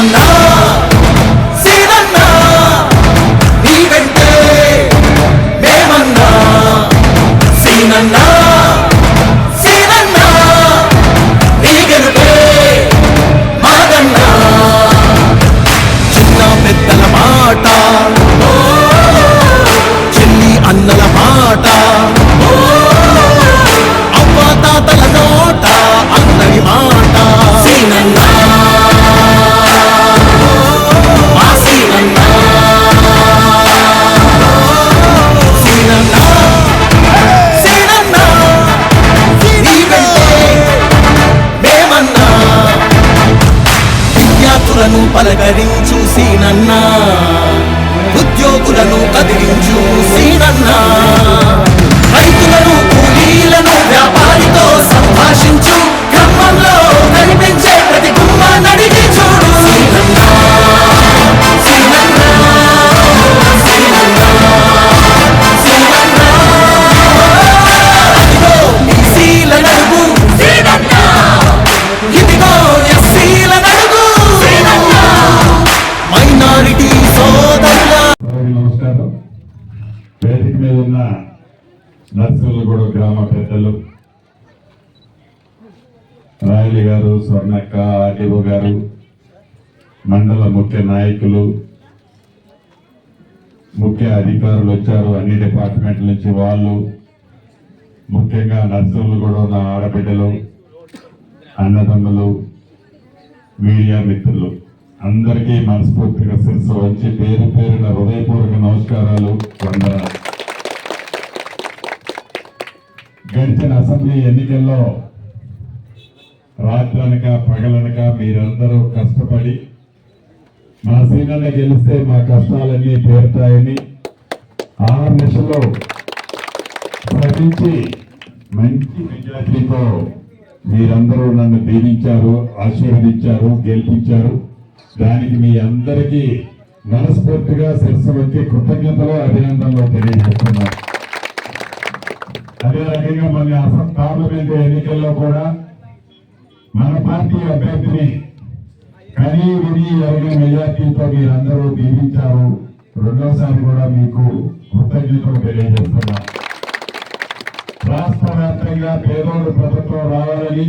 సీనన్నా సీనన్నా Like that he వేదిక నర్సులగూడ గ్రామ పెద్దలు రాయలి గారు స్వర్ణక్క ఆర్డీఓ గారు మండల ముఖ్య నాయకులు ముఖ్య అధికారులు వచ్చారు అన్ని డిపార్ట్మెంట్ల నుంచి వాళ్ళు ముఖ్యంగా నర్సులు కూడా ఉన్న ఆడబిడ్డలు అన్నదమ్ములు మీడియా మిత్రులు. అందరికీ మనస్ఫూర్తిగా శిరస్సు వచ్చి పేరు పేరున హృదయపూర్వక నమస్కారాలు. వందనాలు. అసెంబ్లీ ఎన్నికల్లో రాత్రనక పగలనక మీరందరూ కష్టపడి మా సీనన్న గెలిస్తే మా కష్టాలన్నీ తీరుతాయని ఆరు నెలల్లో శ్రమించి మంచి మెజార్టీతో మీరందరూ నన్ను దీవించారు ఆశీర్వదించారు గెలిపించారు. దానికి మీ అందరికీ మనస్ఫూర్తిగా శిరస్సు వచ్చి కృతజ్ఞతలు అభినందనలు తెలియజేస్తున్నారు అదే రకంగా మన అసలు పార్లమెంట్ ఎన్నికల్లో కూడా మన పార్టీ అభ్యర్థిని కనీ విని ఎరగిన మెజార్టీతో మీరందరూ దీవించారు రెండోసారి కూడా మీకు కృతజ్ఞతలు తెలియజేస్తున్నా. రాష్ట్ర వ్యాప్తంగా పేదోడు ప్రభుత్వం రావాలని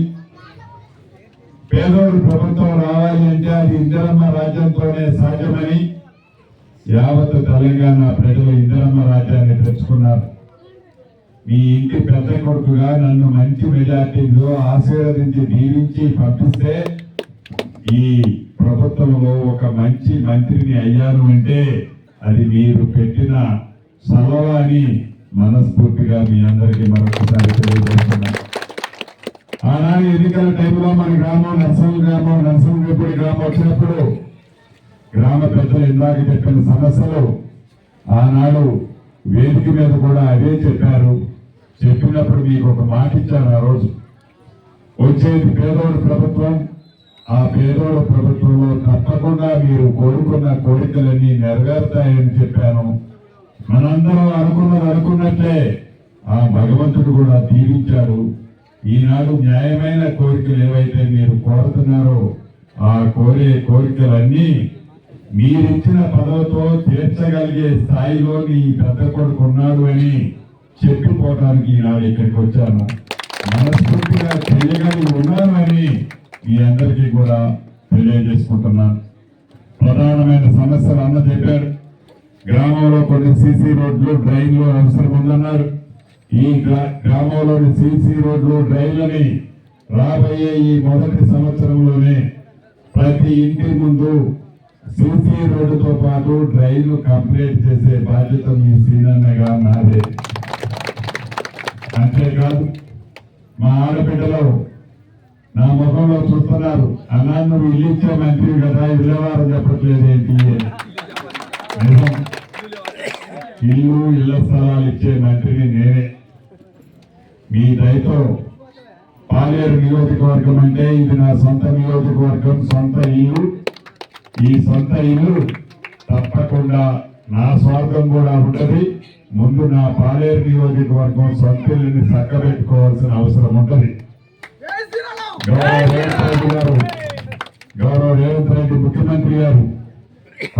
పేదోడు ప్రభుత్వం రావాలి అంటే అది ఇందిరమ్మ రాజ్యంతోనే సాధ్యమని యావత్ తెలంగాణ ప్రజలు ఇందిరమ్మ రాజ్యాన్ని తెచ్చుకున్నారు మీ ఇంటి పెద్ద కొడుకుగా నన్ను మంచి మెజార్టీలో ఆశీర్వదించి దీవించి పంపిస్తే ఈ ప్రభుత్వంలో ఒక మంచి మంత్రిని అయ్యాను అంటే అది మీరు పెట్టిన సలవ అని మనస్ఫూర్తిగా మీ అందరికీ మరొకసారి తెలియజేస్తున్నాను. ఆనాడు ఎన్నికల టైంలో మన గ్రామం నర్సం గ్రామం నర్సంగపూడి గ్రామం వచ్చినప్పుడు గ్రామ పెద్దలు ఇందాక చెప్పిన సమస్యలు ఆనాడు వేదిక మీద కూడా అవే చెప్పారు. చెప్పినప్పుడు మీకు ఒక మాట ఇచ్చాను ఆ రోజు. వచ్చేది పేదోడు ప్రభుత్వం ఆ పేదోడు ప్రభుత్వంలో తప్పకుండా మీరు కోరుకున్న కోరికలన్నీ నెరవేరుతాయని చెప్పాను. మనందరం అనుకున్నది అనుకున్నట్లే ఆ భగవంతుడు కూడా దీవించాడు. ఈనాడు న్యాయమైన కోరికలు ఏవైతే మీరు కోరుతున్నారో ఆ కోరే కోరికలన్నీ మీరిచ్చిన పదవితో తీర్చగలిగే స్థాయిలో నీ పెద్ద కొడుకున్నాడు అని చెప్పుకోవడానికి ఈనాడు ఇక్కడికి వచ్చాను. మనస్ఫూర్తిగా చేయగలిగి ఉన్నాను మీ అందరికీ కూడా తెలియజేసుకుంటున్నాను ప్రధానమైన సమస్యలు అన్న చెప్పారు గ్రామంలో కొన్ని సీసీ రోడ్లు డ్రైన్లు అవసరం ఉందన్నారు. ఈ గ్రా- గ్రామంలోని సీసీ రోడ్లు డ్రైన్లని రాబోయే ఈ మొదటి సంవత్సరంలోనే ప్రతి ఇంటి ముందు సీసీ రోడ్డుతో పాటు డ్రైన్లు కంప్లీట్ చేసే బాధ్యత మీ సీనన్నగా నాదే. అంతేకాదు మా ఆడబిడ్డలో నా ముఖంలో చూస్తున్నారు. అన్నా నువ్వు ఇల్లు ఇచ్చే మంత్రి కదా ఇల్లవారు చెప్పట్లేదు ఏంటి? ఇల్లు ఇళ్ళ స్థలాలు ఇచ్చే మంత్రిని నేనే. మీ దయతో పాలేరు నియోజకవర్గం అంటే ఇది నా సొంత నియోజకవర్గం సొంత ఇల్లు. ఈ సొంత ఇల్లు తప్పకుండా నా స్వార్థం కూడా ఉంటుంది. ముందు నా పాలేరు నియోజకవర్గం సొంత చక్కబెట్టుకోవాల్సిన అవసరం ఉంటది గౌరవ రేవంత్ రెడ్డి గారు గౌరవ రేవంత్ రెడ్డి ముఖ్యమంత్రి గారు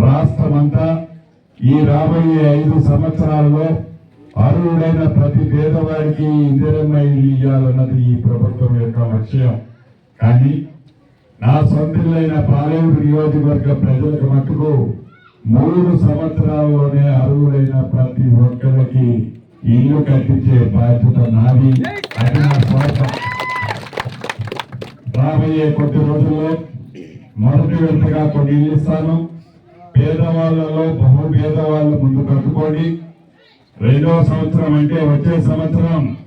రాష్ట్రమంతా ఈ రాబోయే ఐదు సంవత్సరాల్లో అర్హుడైన ప్రతి పేదవాడికి ఇందిరమ్మ ఇల్లు ఇవ్వాలన్నది ఈ ప్రభుత్వం యొక్క లక్ష్యం. కానీ నా సొంతిల్లైన పాలేరు నియోజకవర్గ ప్రజలకు మట్టుకు మూడు సంవత్సరాల్లోనే అర్హులైన ప్రతి ఒక్కరికి ఇల్లు కట్టించే బాధ్యత నాది. అది నా స్వార్థం. రాబోయే కొద్ది రోజుల్లో మొదటి విడతగా కొన్ని ఇల్లు ఇస్తాను. పేదవాళ్ళలో బహు పేదవాళ్ళు ముందు కట్టుకోండి. రెండవ సంవత్సరం అంటే వచ్చే సంవత్సరం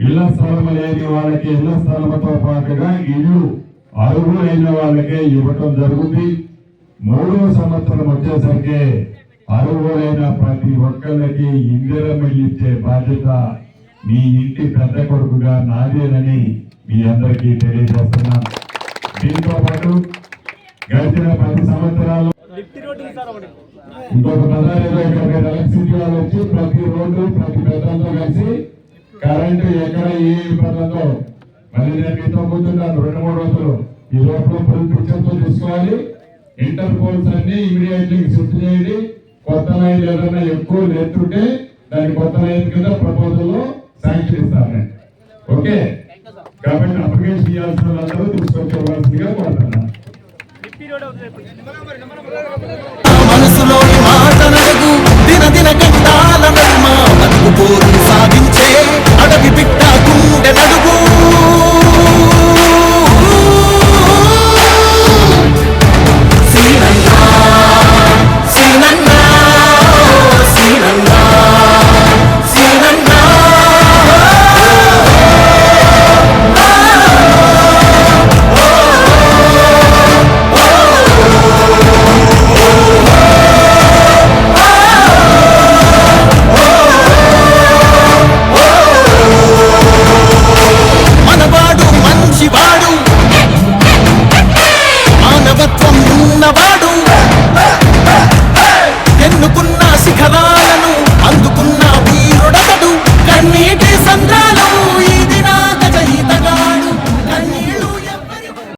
ఇళ్ళ స్థలం లేని వాళ్ళకి ఇళ్ళ స్థలంతో పాటుగా ఇల్లు అర్హులైన వాళ్ళకే ఇవ్వటం జరుగుతుంది. మూడో సంవత్సరం వచ్చేసరికి అర్హులైన ప్రతి ఒక్కరికి ఇందిరం ఇచ్చే బాధ్యత మీ ఇంటి పెద్ద కొడుకుగా నాదేనని మీ అందరికీ తెలియజేస్తున్నాను దీంతో పాటు గడిచిన పది సంవత్సరాలు ఇంకొక పదార్థంలో ఇక్కడ ఎలక్ట్రిసిటీ వాళ్ళు వచ్చి ప్రతి రోడ్డు ప్రతి పెద్దలతో కలిసి కరెంటు ఎక్కడ ఏ ఇబ్బందులతో మళ్ళీ నేను మీతో కూర్చుంటాను రెండు మూడు రోజులు. ఈ లోపల ఫుల్ పిక్చర్తో తీసుకోవాలి ఇంటర్ పోల్స్ అన్ని ఇమీడియట్లీ షిఫ్ట్ చేయండి. కొత్త లైన్ ఏదైనా ఎక్కువ లేకుంటే దాని కొత్త లైన్ కింద ప్రపోజల్ శాంక్షన్ ఇస్తాను నేను ఓకే? కాబట్టి అప్లికేషన్ ఇవ్వాల్సిన వాళ్ళందరూ తీసుకొచ్చేవాల్సిందిగా కోరుతున్నాను.